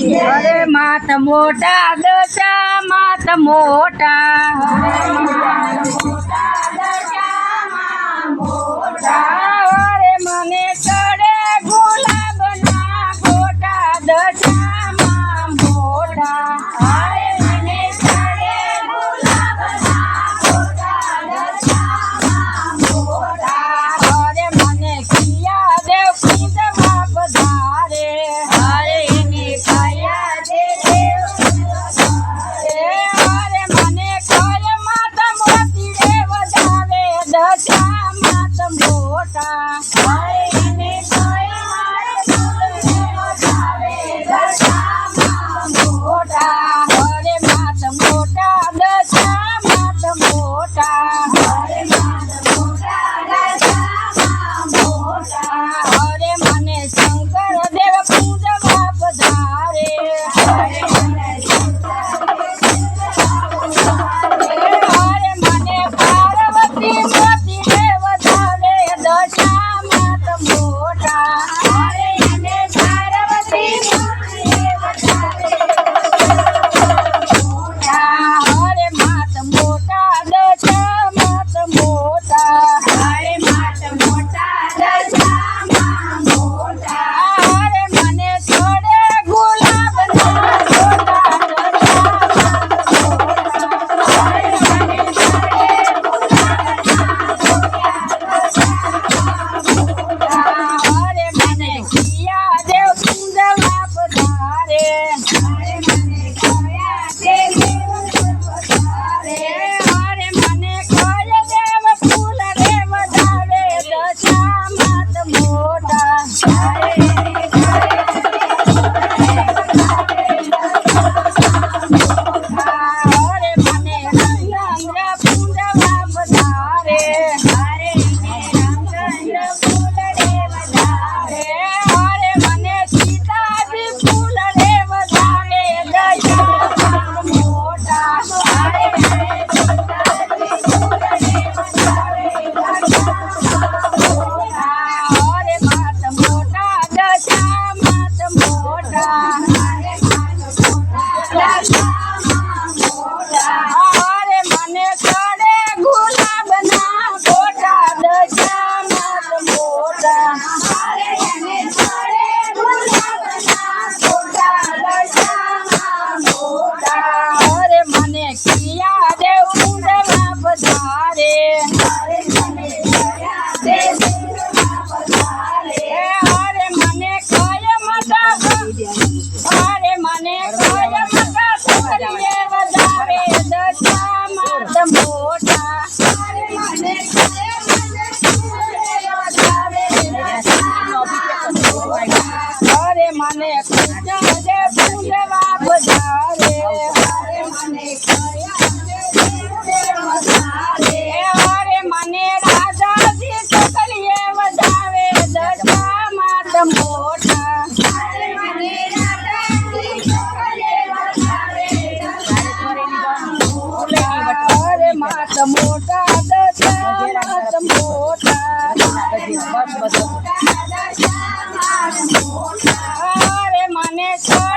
અરે માત મોટા દશા માત મોટા. હરે મને ચડે ગુલાબ ના ગોટા દશા. con mane con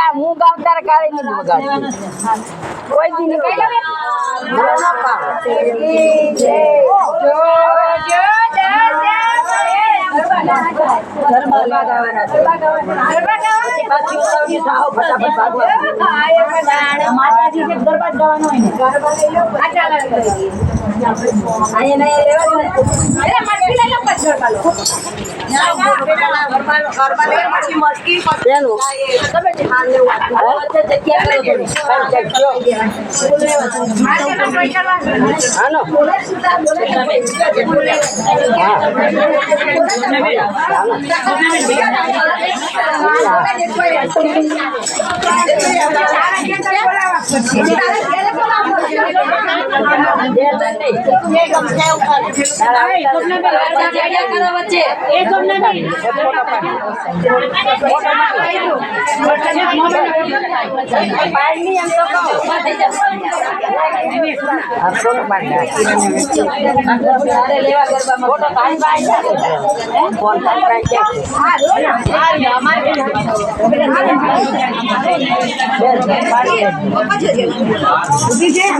વગાડ હું ગાવ તારે કાલે કોઈ દી નહીં વગાડતી બોલે ના પાડે જો જો ગરબા ગાવાના ફટાફટ ભાગો. માતાજી ને ગરબા ગાવાનો હોય ને ગરબા લઈ લો આ ચાલે અહીંયા નહીં લેવા અરે મટકી લઈ લો પછી ગરબા લો બેનું, તમે જે માલ લેવું આપો. હવે તે જગ્યા કરો થોડી. કાંઈ જગ્યા. હાલો. પાડની એમ તો કહું. આ ફોટો પાડી નાખ. તારે લેવા ગરબામાં ફોટો તારી પાસે છે? હે? তারা તારી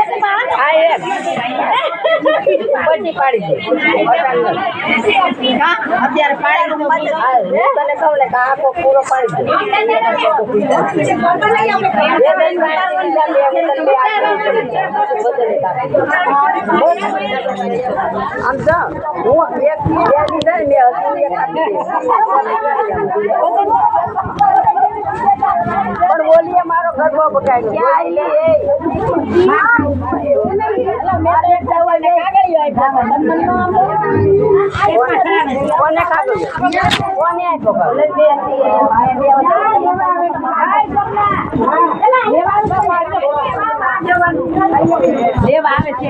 પછી પાડી દે અત્યારે પાડી. આમ તો હું એક, બે લીધા ને બે હજુ એક આપી દે. પણ બોલીએ મારો ગરબો બગાડ્યો. કોને ખાધું કોને આપ્યો? લેવા આવે છે.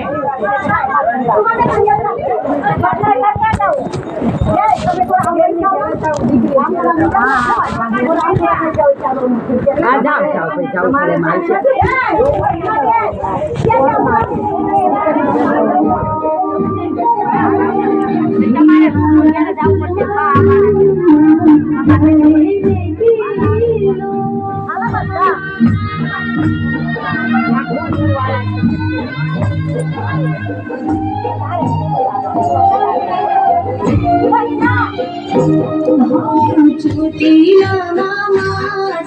હા જાઓ જાઓ ભાઈ જાઓ પડે માલ છે જ્યોતિના માતા Oh, to be a mama,